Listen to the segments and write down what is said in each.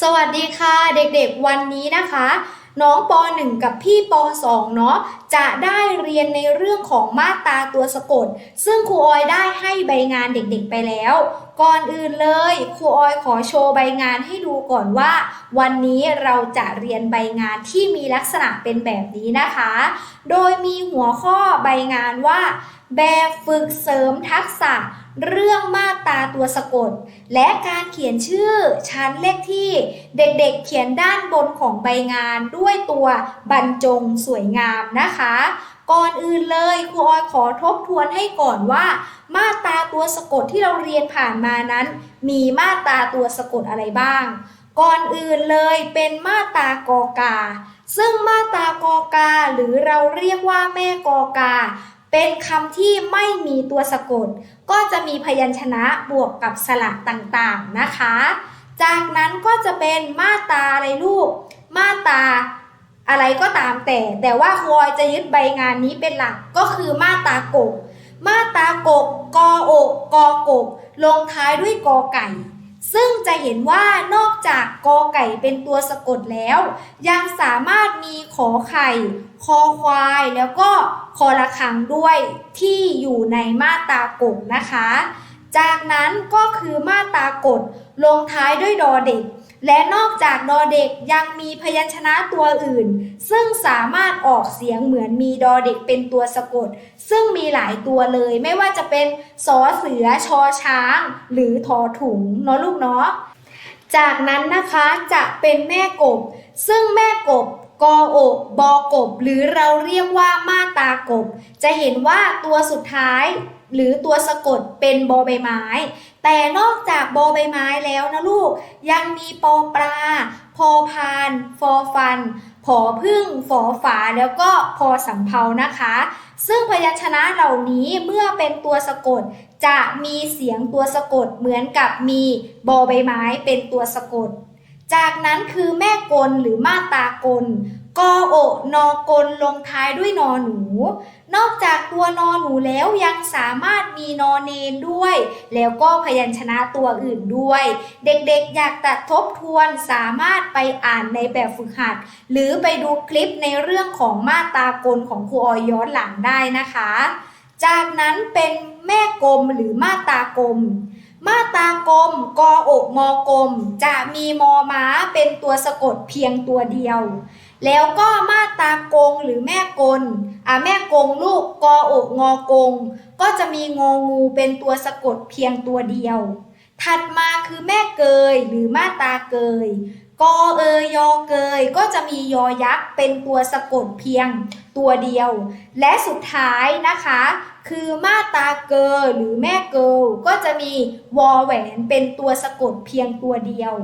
สวัสดีค่ะเด็กๆ วันนี้นะคะ น้องป .1 กับพี่ป .2 เนาะ จะได้เรียนในเรื่องของมาตราตัวสะกด ซึ่งครูออยได้ให้ใบงานเด็กๆไปแล้ว ก่อนอื่นเลยครูออยขอโชว์ใบงานให้ดูก่อนว่า วันนี้เราจะเรียนใบงานที่มีลักษณะเป็นแบบนี้นะคะ โดยมีหัวข้อใบงานว่า แบบฝึกเสริมทักษะเรื่องมาตราตัวสะกด และการเขียนชื่อชั้นเลขที่เด็กๆเขียนด้านบนของใบงานด้วยตัวบรรจงสวยงามนะคะก่อนอื่นเลยครูออยขอทบทวนให้ก่อนว่า มาตราตัวสะกดที่เราเรียนผ่านมานั้น มีมาตราตัวสะกดอะไรบ้าง ก่อนอื่นเลยเป็นมาตรากอกา ซึ่งมาตรากอกาหรือเราเรียกว่าแม่กอกาเป็นคำที่ไม่มีตัวสะกด ก็จะมีพยัญชนะบวกกับสระต่างๆนะคะ จากนั้นก็จะเป็นมาตาอะไรลูก มาตา อะไรก็ตามแต่ แต่ว่าครูอยจะยึดใบงานนี้เป็นหลักก็คือมาตากบมาตากบกออกกอกบลงท้ายด้วยกอไก่ ซึ่งจะเห็นว่านอกจากกอไก่เป็นตัวสะกดแล้ว ยังสามารถมีขอไข่ คอควายแล้วก็คอระคังด้วยที่อยู่ในมาตากบนะคะ จากนั้นก็คือมาตากดลงท้ายด้วยดอเด็ก และนอกจากดอเด็กยังมีพยัญชนะตัวอื่น ซึ่งสามารถออกเสียงเหมือนมีดอเด็กเป็นตัวสะกด ซึ่งมีหลายตัวเลย ไม่ว่าจะเป็นสอเสือชอช้าง หรือทอถุงเนาะลูกเนาะจากนั้นนะคะจะเป็นแม่กบ ซึ่งแม่กบกออกบอกบ หรือเราเรียกว่ามาตากบ จะเห็นว่าตัวสุดท้าย หรือตัวสะกดเป็นบอใบไม้ แต่นอกจากบอใบไม้แล้วนะลูก ยังมีปอปลา พอพาน ฟอฟัน ผอพึ่ง ฝอฝา แล้วก็พอสำเพานะคะ ซึ่งพยัญชนะเหล่านี้เมื่อเป็นตัวสะกดจะมีเสียงตัวสะกดเหมือนกับมีบอใบไม้เป็นตัวสะกด จากนั้นคือแม่กลหรือมาตากล กอโอนอกลลงท้ายด้วยนอหนู นอกจากตัวนอหนูแล้วยังสามารถมีนอเนนด้วย แล้วก็พยัญชนะตัวอื่นด้วย เด็กๆอยากตัดทบทวนสามารถไปอ่านในแบบฝึกหัด หรือไปดูคลิปในเรื่องของมาตากลของครูออยย้อนหลังได้นะคะ จากนั้นเป็นแม่กลมหรือมาตากลมมาตากลมกออกมอกลม จะมีมอม้าเป็นตัวสะกดเพียงตัวเดียว แล้วก็มาตากงหรือแม่กลอ่าแม่กงลูกกออกงอกง ก็จะมีงองูเป็นตัวสะกดเพียงตัวเดียว ถัดมาคือแม่เกยหรือมาตาเกยกอเอยยอเกยก็จะมียอยักษ์เป็นตัวสะกดเพียงตัวเดียว และสุดท้ายนะคะ คือมาตาเกอหรือแม่เกิลก็จะมีวอแหวนเป็นตัวสะกดเพียงตัวเดียว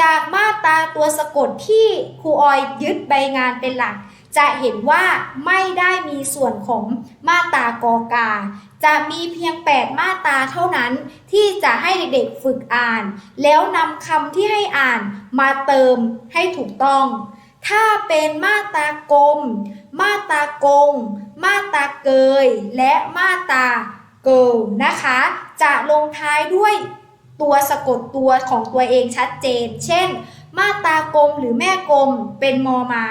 จากมาตราตัวสะกดที่ครูออยยึดใบงานเป็นหลัก จะเห็นว่าไม่ได้มีส่วนของมาตรากอกา จะมีเพียง 8 มาตราเท่านั้นที่จะให้เด็กๆฝึกอ่าน แล้วนำคำที่ให้อ่านมาเติมให้ถูกต้อง ถ้าเป็นมาตรากลม มาตรากง มาตราเกย และมาตราเกิลนะคะ จะลงท้ายด้วย ตัวสะกดตัวของตัวเองชัดเจน เช่น มาตากลมหรือแม่กลมเป็นมอม้า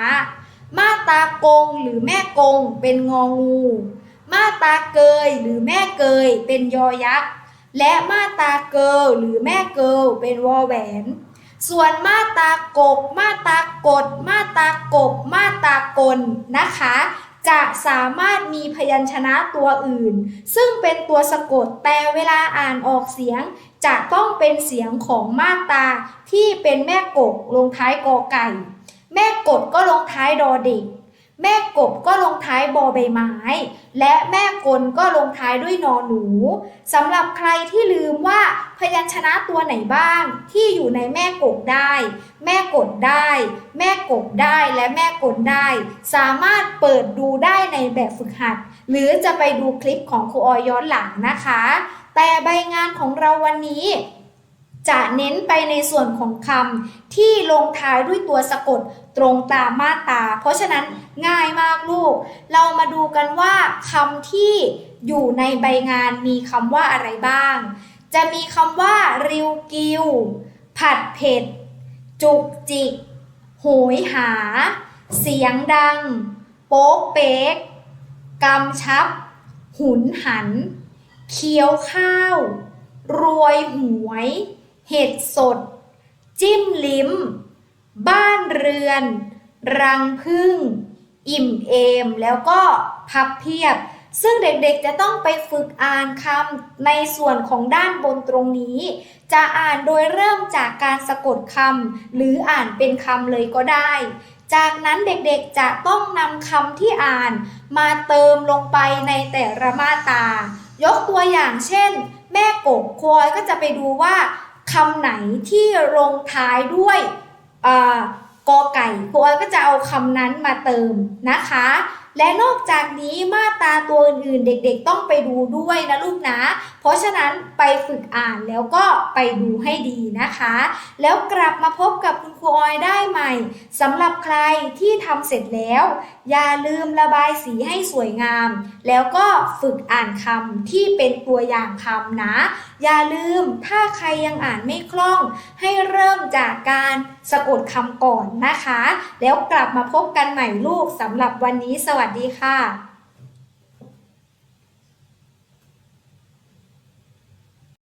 มาตากงหรือแม่กงเป็นงองู มาตาเกยหรือแม่เกยเป็นยอยักษ์ และมาตาเกิลหรือแม่เกิลเป็นวอแหวน ส่วนมาตากบ มาตากด มาตากบ มาตากลนะคะ จะสามารถมีพยัญชนะตัวอื่น ซึ่งเป็นตัวสะกดแต่เวลาอ่านออกเสียง จะต้องเป็นเสียงของมาตราที่เป็นแม่กกลงท้ายกอไก่ แม่กดก็ลงท้ายดอเด็ก แม่กบก็ลงท้ายบอใบไม้ และแม่กลก็ลงท้ายด้วยนอหนูสำหรับใครที่ลืมว่าพยัญชนะตัวไหนบ้าง ที่อยู่ในแม่กบได้ แม่กดได้ แม่กบได้และแม่กลได้ สามารถเปิดดูได้ในแบบฝึกหัด หรือจะไปดูคลิปของครูออยย้อนหลังนะคะ แต่ใบงานของเราวันนี้ จะเน้นไปในส่วนของคำที่ลงท้ายด้วยตัวสะกดตรงตามมาตรา เพราะฉะนั้นง่ายมากลูก เรามาดูกันว่าคำที่อยู่ในใบงานมีคำว่าอะไรบ้าง จะมีคำว่า ริวกิว ผัดเผ็ด จุกจิก โหยหา เสียงดัง โป๊กเป๊กกำชับ หุนหัน เคี้ยวข้าว รวยหวย เห็ดสด จิ้มลิ้ม บ้านเรือน รังพึ่ง อิ่มเอม แล้วก็พับเพียบ ซึ่งเด็กๆจะต้องไปฝึกอ่านคำในส่วนของด้านบนตรงนี้ จะอ่านโดยเริ่มจากการสะกดคำหรืออ่านเป็นคำเลยก็ได้ จากนั้นเด็กๆจะต้องนำคำที่อ่านมาเติมลงไปในแต่ละมาตรา ยกตัวอย่างเช่น แม่กบคอยก็จะไปดูว่า คำไหนที่ลงท้ายด้วยกอไก่ครูออยก็จะเอาคำนั้นมาเติมนะคะ และนอกจากนี้มาตราตัวอื่นๆ เด็กๆ ต้องไปดูด้วยนะลูกนะเพราะฉะนั้นไปฝึกอ่านแล้วก็ไปดูให้ดีนะคะ แล้วกลับมาพบกับคุณครูออยได้ใหม่สำหรับใครที่ทำเสร็จแล้ว อย่าลืมระบายสีให้สวยงาม แล้วก็ฝึกอ่านคำที่เป็นตัวอย่างคำนะ อย่าลืมถ้าใครยังอ่านไม่คล่อง ให้เริ่มจากการสะกดคำก่อนนะคะ แล้วกลับมาพบกันใหม่ลูกสำหรับวันนี้สวัสดีค่ะ